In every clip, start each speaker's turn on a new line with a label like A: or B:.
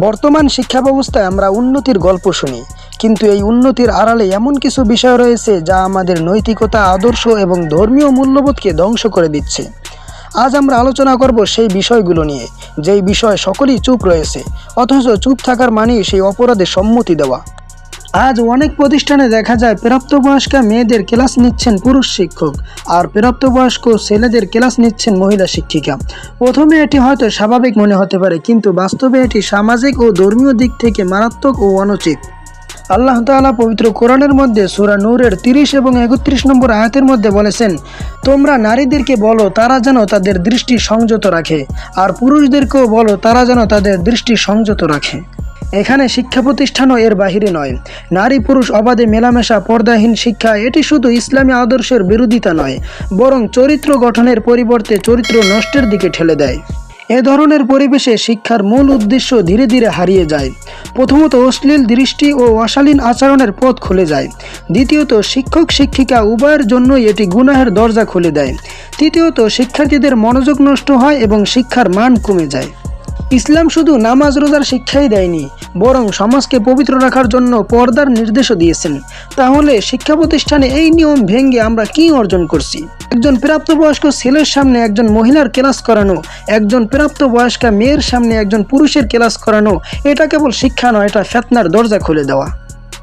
A: বর্তমান শিক্ষা ব্যবস্থায় আমরা উন্নতির গল্প শুনি, কিন্তু এই উন্নতির আড়ালে এমন কিছু বিষয় রয়েছে যা আমাদের নৈতিকতা, আদর্শ এবং ধর্মীয় মূল্যবোধকে ধ্বংস করে দিচ্ছে। আজ আমরা আলোচনা করব সেই বিষয়গুলো নিয়ে, যেই বিষয় সকলেই চুপ রয়েছে, অথচ চুপ থাকার মানেই সেই অপরাধে সম্মতি দেওয়া। আজ অনেক প্রতিষ্ঠানে দেখা যায় প্রাপ্তবয়স্কা মেয়েদের ক্লাস নিচ্ছেন পুরুষ শিক্ষক আর প্রাপ্তবয়স্ক ছেলেদের ক্লাস নিচ্ছেন মহিলা শিক্ষিকা। প্রথমে এটি হয়তো স্বাভাবিক মনে হতে পারে, কিন্তু বাস্তবে এটি সামাজিক ও ধর্মীয় দিক থেকে মারাত্মক ও অনুচিত। আল্লাহ তাআলা পবিত্র কোরআনের মধ্যে সূরা নূরের তিরিশ এবং একত্রিশ নম্বর আয়াতের মধ্যে বলেছেন, তোমরা নারীদেরকে বলো, তারা যেন তাদের দৃষ্টি সংযত রাখে, আর পুরুষদেরকেও বলো, তারা যেন তাদের দৃষ্টি সংযত রাখে। এখানে শিক্ষা প্রতিষ্ঠানও এর বাহিরে নয়। নারী পুরুষ অবাধে মেলামেশা, পর্দাহীন শিক্ষা, এটি শুধু ইসলামী আদর্শের বিরোধিতা নয়, বরং চরিত্র গঠনের পরিবর্তে চরিত্র নষ্টের দিকে ঠেলে দেয়। এ ধরনের পরিবেশে শিক্ষার মূল উদ্দেশ্য ধীরে ধীরে হারিয়ে যায়। প্রথমত, অশ্লীল দৃষ্টি ও অশালীন আচরণের পথ খুলে যায়। দ্বিতীয়ত, শিক্ষক, শিক্ষিকা উভয়ের জন্যই এটি গুনাহের দরজা খুলে দেয়। তৃতীয়ত, শিক্ষার্থীদের মনোযোগ নষ্ট হয় এবং শিক্ষার মান কমে যায়। ইসলাম শুধু নামাজ, রোজার শিক্ষাই দেয়নি, বরং সমাজকে পবিত্র রাখার জন্য পর্দার নির্দেশও দিয়েছেন। তাহলে শিক্ষা প্রতিষ্ঠানে এই নিয়ম ভেঙে আমরা কি অর্জন করছি? একজন প্রাপ্তবয়স্ক ছেলের সামনে একজন মহিলার ক্লাস করানো, একজন প্রাপ্তবয়স্কা মেয়ের সামনে একজন পুরুষের ক্লাস করানো, এটা কেবল শিক্ষা নয়, এটা ফেতনার দরজা খুলে দেওয়া।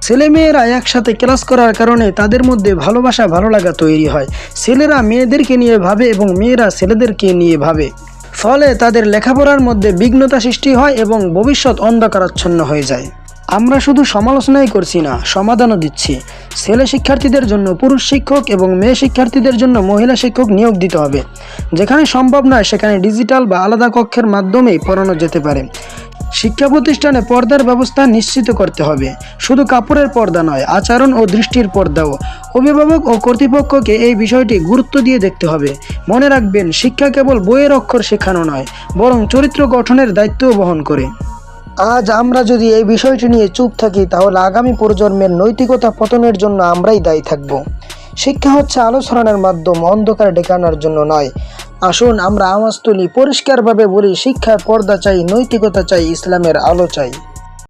A: ছেলেমেয়েরা একসাথে ক্লাস করার কারণে তাদের মধ্যে ভালোবাসা, ভালো লাগা তৈরি হয়। ছেলেরা মেয়েদেরকে নিয়ে ভাবে এবং মেয়েরা ছেলেদেরকে নিয়ে ভাবে। ফলে তাদের লেখাপড়ার মধ্যে বিঘ্নতা সৃষ্টি হয় এবং ভবিষ্যৎ অন্ধকারাচ্ছন্ন হয়ে যায়। আমরা শুধু সমালোচনাই করছি না, সমাধানও দিচ্ছি। ছেলে শিক্ষার্থীদের জন্য পুরুষ শিক্ষক এবং মেয়ে শিক্ষার্থীদের জন্য মহিলা শিক্ষক নিয়োগ দিতে হবে। যেখানে সম্ভব নয়, সেখানে ডিজিটাল বা আলাদা কক্ষের মাধ্যমেই পড়ানো যেতে পারে। শিক্ষা প্রতিষ্ঠানে পর্দার ব্যবস্থা নিশ্চিত করতে হবে। শুধু কাপড়ের পর্দা নয়, আচরণ ও দৃষ্টির পর্দাও। অভিভাবক ও কর্তৃপক্ষকে এই বিষয়টি গুরুত্ব দিয়ে দেখতে হবে। মনে রাখবেন, শিক্ষা কেবল বইয়ের অক্ষর শেখানো নয়, বরং চরিত্র গঠনের দায়িত্বও বহন করে। আজ আমরা যদি এই বিষয়টি নিয়ে চুপ থাকি, তাহলে আগামী প্রজন্মের নৈতিকতা পতনের জন্য আমরাই দায়ী থাকব। শিক্ষা হচ্ছে আলো ছড়ানোর মাধ্যম, অন্ধকার ডেকে আনার জন্য নয় আসুন আমরা আওয়াজ তুলি পরিষ্কারভাবে বলি শিক্ষার পর্দা চাই নৈতিকতা চাই ইসলামের আলো চাই।